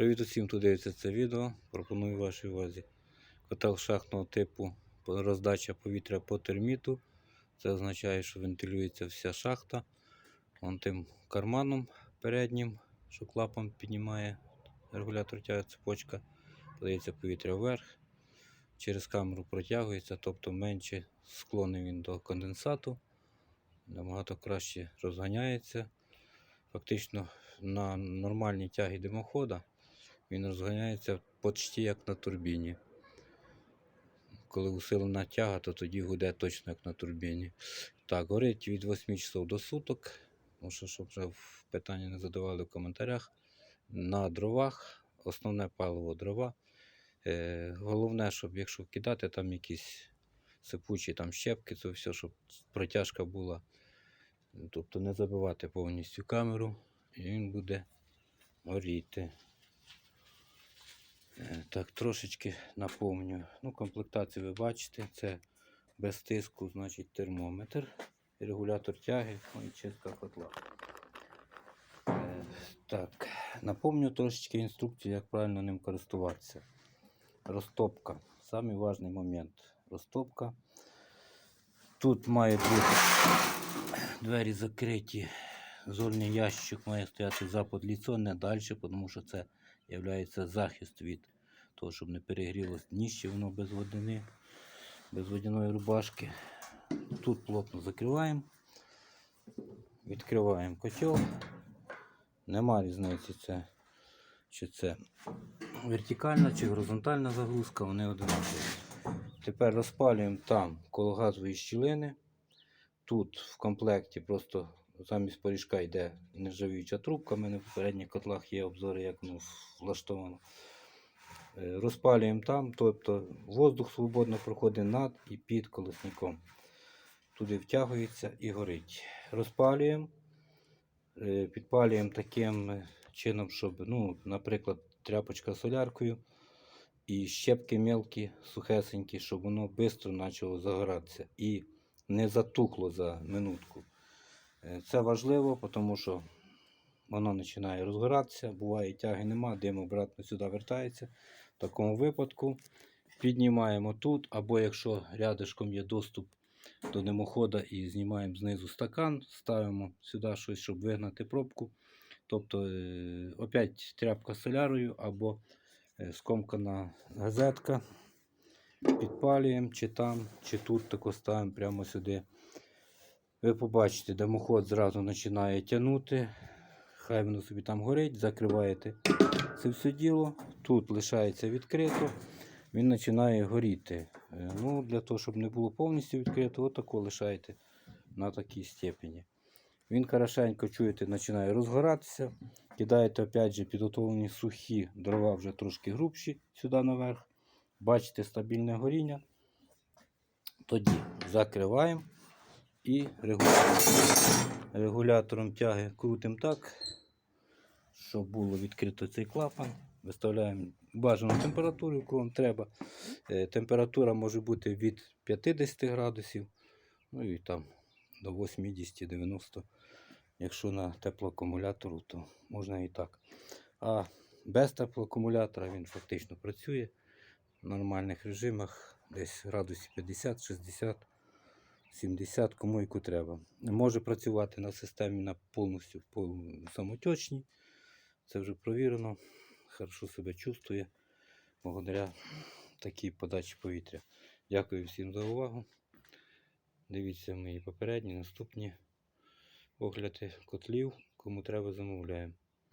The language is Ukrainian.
Привіт усім, хто дивиться це відео. Пропоную вашій увазі котел шахтного типу роздача повітря по терміту. Це означає, що вентилюється вся шахта. Вон тим карманом переднім, що клапан піднімає регулятор тяги цепочка, подається повітря вверх. Через камеру протягується, тобто менше склонний він до конденсату, набагато краще розганяється. Фактично на нормальній тягі димохода він розганяється почти як на турбіні. Коли усилена тяга, то тоді гуде точно як на турбіні. Так, горить від 8 часов до суток. Що, щоб вже питання не задавали в коментарях. На дровах, основне паливо дрова. Е, головне, щоб якщо кидати там якісь сипучі там щепки, це все, щоб протяжка була. Тобто не забивати повністю камеру, і він буде горіти. Е, Так, трошечки наповню. Ну, комплектацію ви бачите, це без тиску, значить термометр, регулятор тяги, ну і чистка котла. Е, Так, наповню трошечки інструкцію, як правильно ним користуватися. Розтопка. Самий важний момент. Розтопка. Тут має бути двері закриті. Зольний ящик має стояти запад ліцо, не далі, тому що це є захист від того, щоб не перегрілося дніще, воно без водяни, без водяної рубашки. Тут плотно закриваємо, відкриваємо котел. Нема різниці, це, чи це вертикальна чи горизонтальна загрузка, вони одинакові. Тепер розпалюємо там коло газової щілини. Тут в комплекті просто замість поріжка йде нержавіюча трубка. У мене в попередніх котлах є обзори, як воно влаштовано. Е, Розпалюємо там, тобто воздух свободно проходить над і під колесником. Туди втягується і горить. Розпалюємо, е, підпалюємо таким чином, щоб, ну, наприклад, тряпочка з соляркою і щепки мелкі, сухесенькі, щоб воно швидко почало загоратися і не затухло за минутку. Е, Це важливо, тому що воно починає розгоратися, буває тяги нема, дим обратно сюди вертається. В такому випадку піднімаємо тут, або якщо рядишком є доступ до димохода і знімаємо знизу стакан, ставимо сюди щось, щоб вигнати пробку. Тобто е, опять тряпка солярою або е, скомкана газетка. Підпалюємо чи там, чи тут тако ставимо прямо сюди. Ви побачите, димоход зразу починає тягнути. Хай воно собі там горить, закриваєте це все діло. Тут лишається відкрито, він починає горіти. Е, Ну, Для того, щоб не було повністю відкрито, отако лишаєте на такій степені. Він хорошенько, чуєте, починає розгоратися. Кидаєте опять же підготовлені сухі дрова вже трошки грубші сюди наверх. Бачите стабільне горіння. Тоді закриваємо і регулятором, тяги крутимо так, щоб було відкрито цей клапан. Виставляємо бажану температуру, яку вам треба. Е, Температура може бути від 50 градусів, ну і там до 80-90. Якщо на теплоакумулятору, то можна і так. А без теплоакумулятора він фактично працює в нормальних режимах, десь градусів 50, 60, 70, кому яку треба. Може працювати на системі на повністю самотечній. Це вже провірено. Хорошо себе чувствує благодаря такій подачі повітря. Дякую всім за увагу. Дивіться мої попередні, наступні огляди котлів. Кому треба, замовляємо.